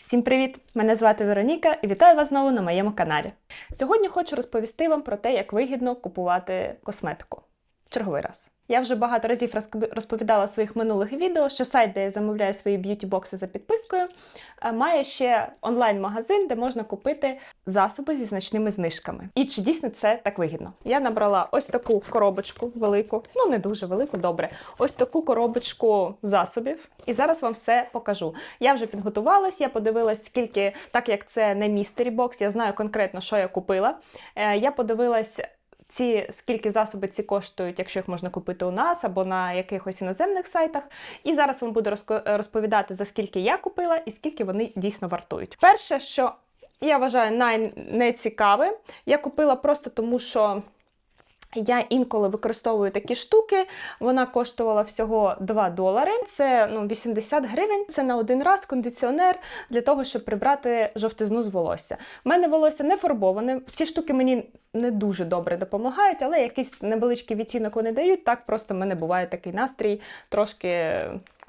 Всім привіт! Мене звати Вероніка і вітаю вас знову на моєму каналі. Сьогодні хочу розповісти вам про те, як вигідно купувати косметику. В черговий раз. Я вже багато разів розповідала в своїх минулих відео, що сайт, де я замовляю свої б'юті-бокси за підпискою, е, має ще онлайн-магазин, де можна купити засоби зі значними знижками. І чи дійсно це так вигідно? Я набрала ось таку коробочку велику, ну не дуже велику, добре. Ось таку коробочку засобів, і зараз вам все покажу. Я вже підготувалась, я подивилась, скільки, так як це не містері бокс, я знаю конкретно, що я купила. Е, Я подивилась. Ці скільки засоби ці коштують, якщо їх можна купити у нас або на якихось іноземних сайтах. І зараз вам буду розповідати за скільки я купила і скільки вони дійсно вартують. Перше, що я вважаю найнецікаве, я купила просто тому, що я інколи використовую такі штуки. Вона коштувала всього 2 долари. Це ну, 80 гривень. Це на один раз кондиціонер для того, щоб прибрати жовтизну з волосся. У мене волосся не фарбоване. Ці штуки мені не дуже добре допомагають, але якийсь невеличкий відтінок вони дають. Так просто в мене буває такий настрій трошки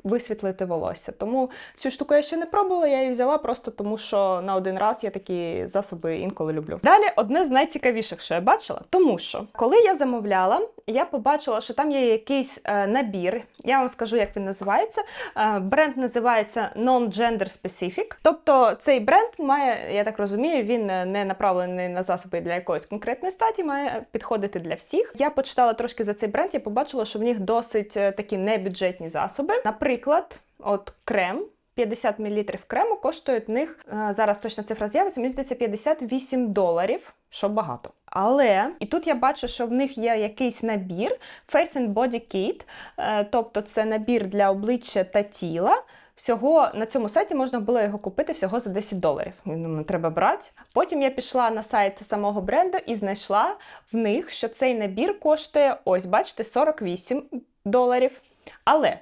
висвітлити волосся. Тому цю штуку я ще не пробувала, я її взяла просто тому, що на один раз я такі засоби інколи люблю. Далі одне з найцікавіших, що я бачила, тому що коли я замовляла, я побачила, що там є якийсь е, набір. Я вам скажу, як він називається. Е, бренд називається Non-Gender Specific. Тобто цей бренд має, я так розумію, він е, не направлений на засоби для якоїсь конкретної статі, має підходити для всіх. Я почитала трошки за цей бренд, я побачила, що в них досить е, такі небюджетні засоби. Наприклад, от крем. 50 мл крему коштують в них е, зараз точна цифра з'явиться, мені здається, 58 доларів, що багато. Але і тут я бачу, що в них є якийсь набір Face and Body Kit, е, тобто це набір для обличчя та тіла. Всього на цьому сайті можна було його купити всього за 10 доларів. Треба брати. Потім я пішла на сайт самого бренду і знайшла в них, що цей набір коштує, ось, бачите, 48 доларів. Але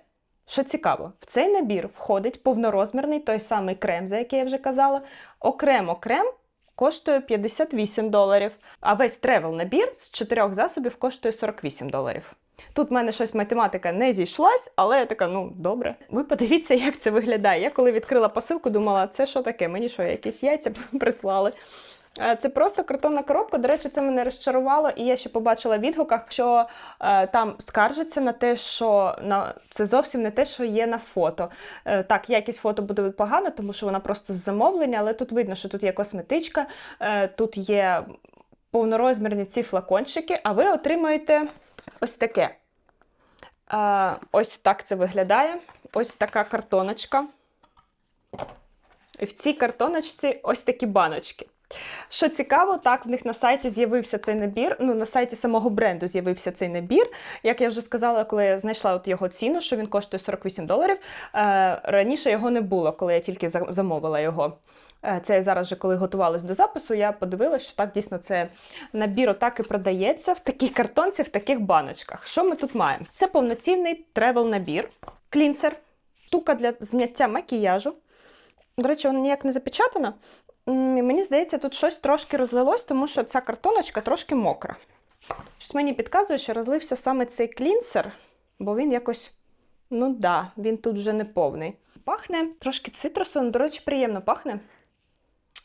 що цікаво, в цей набір входить повнорозмірний той самий крем, за який я вже казала. Окремо крем коштує 58 доларів, а весь тревел набір з чотирьох засобів коштує 48 доларів. Тут в мене щось математика не зійшлась, але я така, ну добре. Ви подивіться, як це виглядає. Я коли відкрила посилку, думала, це що таке? Мені що, якісь яйця прислали. Е, Це просто картонна коробка. До речі, це мене розчарувало, і я ще побачила в відгуках, що е, там скаржаться на те, що на це зовсім не те, що є на фото. Е, так, якість фото буде погана, тому що вона просто з замовлення, але тут видно, що тут є косметичка, е, тут є повнорозмірні ці флакончики, а ви отримаєте ось таке. Ось так це виглядає. Ось така картоночка. І в цій картоночці ось такі баночки. Що цікаво, так, в них на сайті з'явився цей набір. Ну, на сайті самого бренду з'явився цей набір. Як я вже сказала, коли я знайшла от його ціну, що він коштує 48 доларів. Е, раніше його не було, коли я тільки замовила його. Е, Це зараз же, коли готувалась до запису, я подивилася, що так дійсно це набір отак і продається в такій картонці, в таких баночках. Що ми тут маємо? Це повноцінний тревел-набір, клінсер, штука для зняття макіяжу. До речі, воно ніяк не запечатано. Мені здається, тут щось трошки розлилось, тому що ця картоночка трошки мокра. Щось мені підказує, що розлився саме цей клінсер, бо він якось, ну да, він тут вже не повний. Пахне трошки цитрусом, до речі, приємно пахне.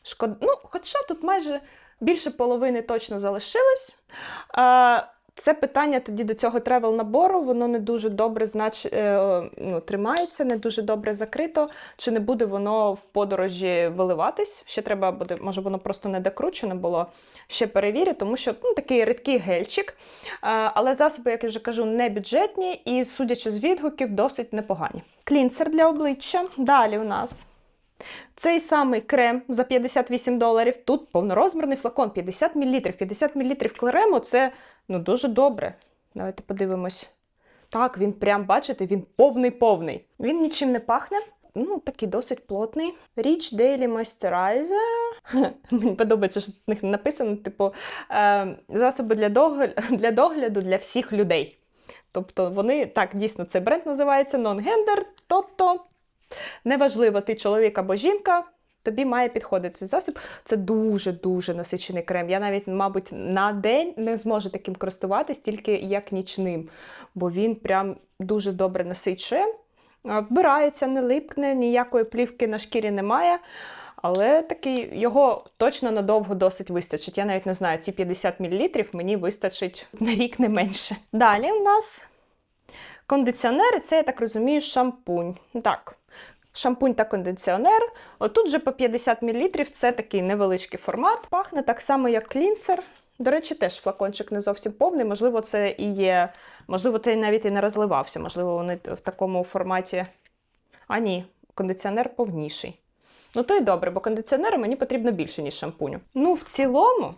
Шкод... Ну, хоча тут майже більше половини точно залишилось. А, це питання тоді до цього тревел-набору, воно не дуже добре знач... е, ну, тримається, не дуже добре закрито. Чи не буде воно в подорожі виливатись? Ще треба буде, може, воно просто не докручене було. Ще перевірю, тому що ну, такий рідкий гельчик. Але засоби, як я вже кажу, не бюджетні і, судячи з відгуків, досить непогані. Клінсер для обличчя. Далі у нас цей самий крем за 58 доларів. Тут повнорозмірний флакон 50 мл. 50 мл крему це ну, дуже добре. Давайте подивимось. Так, він прям, бачите, він повний-повний. Він нічим не пахне. Ну, такий досить плотний. Rich Daily Moisturizer. Мені подобається, що в них написано, типу, е, засоби для догляду, для догляду для всіх людей. Тобто вони, так, дійсно, цей бренд називається Non-Gender, тобто неважливо, ти чоловік або жінка, тобі має підходити цей засіб. Це дуже-дуже насичений крем. Я навіть, мабуть, на день не зможу таким користуватись, тільки як нічним, бо він прям дуже добре насичує. вбирається, не липкне, ніякої плівки на шкірі немає. Але такий його точно надовго досить вистачить. Я навіть не знаю, ці 50 мл мені вистачить на рік не менше. Далі в нас кондиціонер, і це, я так розумію, шампунь. Так, шампунь та кондиціонер. Отут же по 50 мл це такий невеличкий формат. Пахне так само, як клінсер. До речі, теж флакончик не зовсім повний. Можливо, це і є. Можливо, той навіть і не розливався. Можливо, вони в такому форматі. А ні, кондиціонер повніший. Ну, то й добре, бо кондиціонеру мені потрібно більше, ніж шампуню. Ну, в цілому,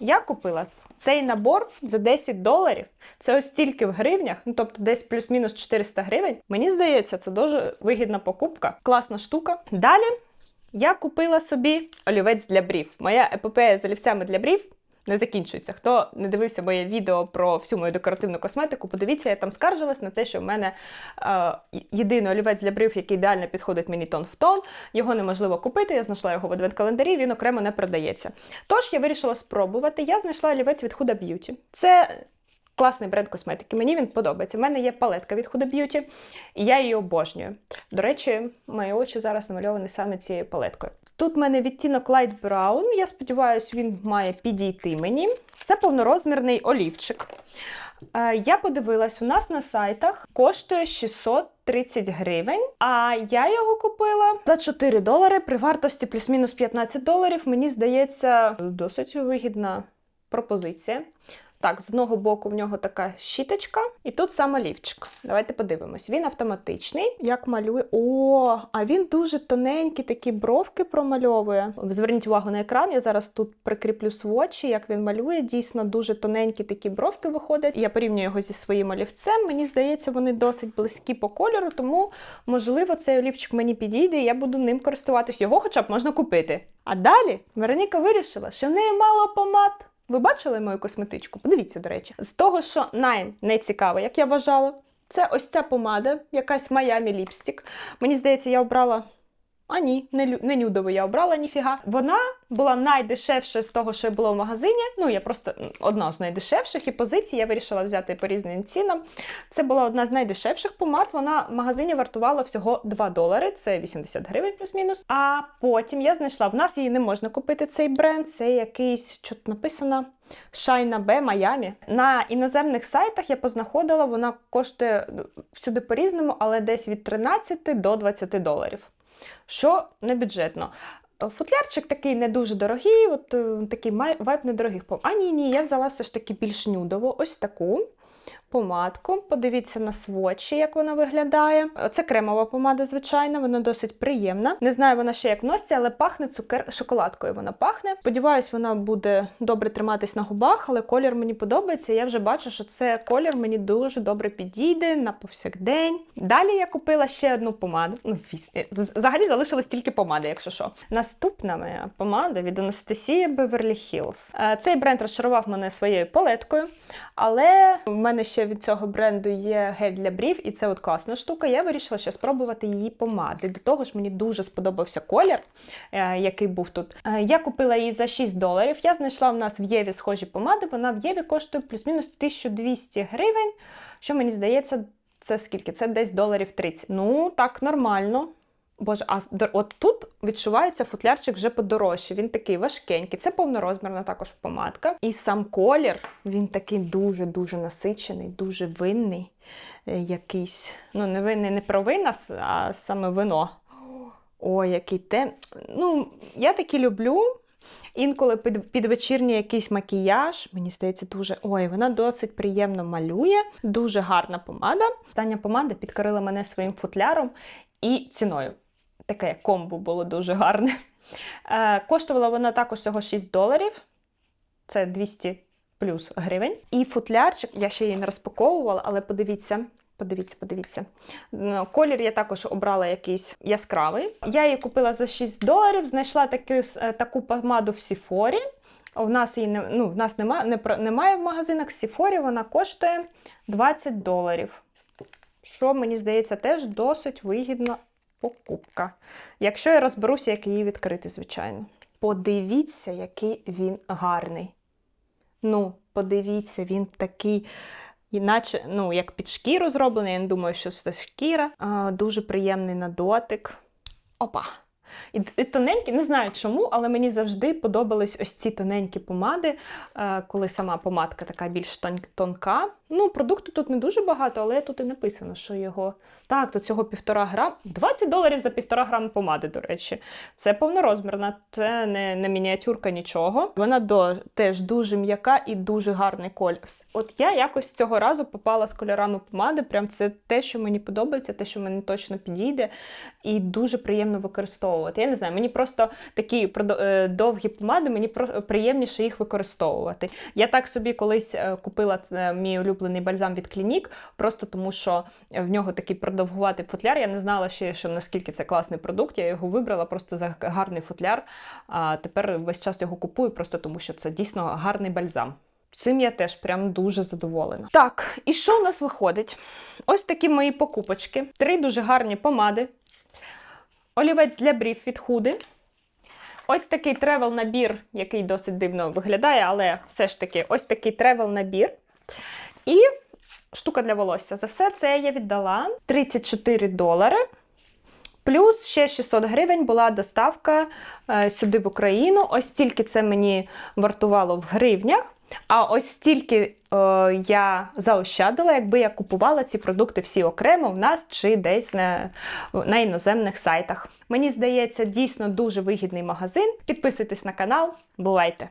я купила цей набор за 10 доларів. Це ось тільки в гривнях, ну тобто десь плюс-мінус 400 гривень. Мені здається, це дуже вигідна покупка, класна штука. Далі я купила собі олівець для брів. Моя епопея з олівцями для брів не закінчується. Хто не дивився моє відео про всю мою декоративну косметику, подивіться, я там скаржилась на те, що в мене е, єдиний олівець для брів, який ідеально підходить мені тон в тон. Його неможливо купити. Я знайшла його в адвент-календарі, він окремо не продається. Тож я вирішила спробувати. Я знайшла олівець від Huda Beauty. Це класний бренд косметики. Мені він подобається. У мене є палетка від Huda Beauty, і я її обожнюю. До речі, мої очі зараз намальовані саме цією палеткою. Тут в мене відтінок Light Brown. Я сподіваюся, він має підійти мені. Це повнорозмірний олівчик. Е, Я подивилась, у нас на сайтах коштує 630 гривень, а я його купила за 4 долари при вартості плюс-мінус 15 доларів. Мені здається, досить вигідна пропозиція. Так, з одного боку в нього така щіточка, і тут сам олівчик. Давайте подивимось. Він автоматичний. Як малює. О, а він дуже тоненькі такі бровки промальовує. Зверніть увагу на екран. Я зараз тут прикріплю свочі, як він малює. Дійсно, дуже тоненькі такі бровки виходять. Я порівнюю його зі своїм олівцем. Мені здається, вони досить близькі по кольору, тому, можливо, цей олівчик мені підійде, і я буду ним користуватись. Його хоча б можна купити. А далі Вероніка вирішила, що в неї мало помад. Ви бачили мою косметичку? Подивіться, до речі, з того, що най не цікаво, як я вважала, це ось ця помада, якась Miami Ліпстік. Мені здається, я обрала. А ні, не, не нюдову я обрала ніфіга. Вона була найдешевша з того, що було в магазині. Ну, я просто одна з найдешевших, і позицій я вирішила взяти по різним цінам. Це була одна з найдешевших помад. Вона в магазині вартувала всього 2 долари, це 80 гривень плюс-мінус. А потім я знайшла, в нас її не можна купити цей бренд, це якийсь, що тут написано. Шайна Б Майамі. На іноземних сайтах я познаходила, вона коштує ну, всюди по-різному, але десь від 13 до 20 доларів. Що не бюджетно. Футлярчик такий не дуже дорогий, от е, такий вайб недорогих. А ні, ні, я взяла все ж таки більш нюдову, ось таку помадку. Подивіться на свочі, як вона виглядає. Це кремова помада, звичайно, вона досить приємна. Не знаю, вона ще як носиться, але пахне цукер шоколадкою. Вона пахне. Сподіваюсь, вона буде добре триматись на губах, але колір мені подобається. Я вже бачу, що це колір мені дуже добре підійде на повсякдень. Далі я купила ще одну помаду. Ну, звісно, взагалі залишилась тільки помада, якщо що. Наступна моя помада від Анастасії Beverly Hills. Е, Цей бренд розчарував мене своєю палеткою, але в мене ще від цього бренду є гель для брів, і це от класна штука. Я вирішила ще спробувати її помади. До того ж, мені дуже сподобався колір, е, який був тут. Е, Я купила її за 6 доларів. Я знайшла в нас в Єві схожі помади. Вона в Єві коштує плюс-мінус 1200 гривень. Що мені здається, це скільки? Це десь доларів 30. Ну, так, нормально. Боже, а от тут відчувається футлярчик вже подорожче. Він такий важкенький. Це повнорозмірна також помадка. І сам колір він такий дуже-дуже насичений, дуже винний. е, Якийсь. Ну, не винний, не провина, с- а саме вино. Ой, який те. Ну, я такі люблю. Інколи під, під вечірній якийсь макіяж, мені здається, дуже. Ой, вона досить приємно малює, дуже гарна помада. Остання помада підкорила мене своїм футляром і ціною. Таке комбо було дуже гарне. Е, коштувала вона також всього 6 доларів. Це 200 плюс гривень. І футлярчик, я ще її не розпаковувала, але подивіться. Подивіться, подивіться. Колір я також обрала якийсь яскравий. Я її купила за 6 доларів, знайшла таку, е, таку помаду в Сіфорі. У нас її не, ну, в нас нема, не, немає в магазинах. В Сіфорі вона коштує 20 доларів. Що, мені здається, теж досить вигідна покупка. Якщо я розберуся, як її відкрити, звичайно. Подивіться, який він гарний. Ну, подивіться, він такий Іначе, ну, як під шкіру зроблений, я не думаю, що це шкіра. А, дуже приємний на дотик. Опа! І, тоненькі, не знаю чому, але мені завжди подобались ось ці тоненькі помади, е, коли сама помадка така більш тонка. Ну, продукту тут не дуже багато, але тут і написано, що його. Так, то цього півтора грам. 20 доларів за півтора грам помади, до речі. Це повнорозмірна, це не, не мініатюрка нічого. Вона до, теж дуже м'яка і дуже гарний колір. От я якось цього разу попала з кольорами помади. Прям це те, що мені подобається, те, що мені точно підійде, і дуже приємно використовувати. Я не знаю, мені просто такі е, довгі помади, мені приємніше їх використовувати. Я так собі колись е, купила мій улюблений бальзам від Клінік, просто тому що в нього такий продовгуватий футляр. Я не знала ще, що наскільки це класний продукт. Я його вибрала просто за гарний футляр. А тепер весь час його купую, просто тому що це дійсно гарний бальзам. Цим я теж прям дуже задоволена. Так, і що у нас виходить? Ось такі мої покупочки. Три дуже гарні помади. Олівець для брів від худи. Ось такий тревел набір, який досить дивно виглядає, але все ж таки ось такий тревел набір. І штука для волосся. За все це я віддала 34 долари. Плюс ще 600 гривень була доставка е, сюди в Україну. Ось стільки це мені вартувало в гривнях. А ось стільки е, я заощадила, якби я купувала ці продукти всі окремо в нас чи десь на, на іноземних сайтах. Мені здається, дійсно дуже вигідний магазин. Підписуйтесь на канал, бувайте!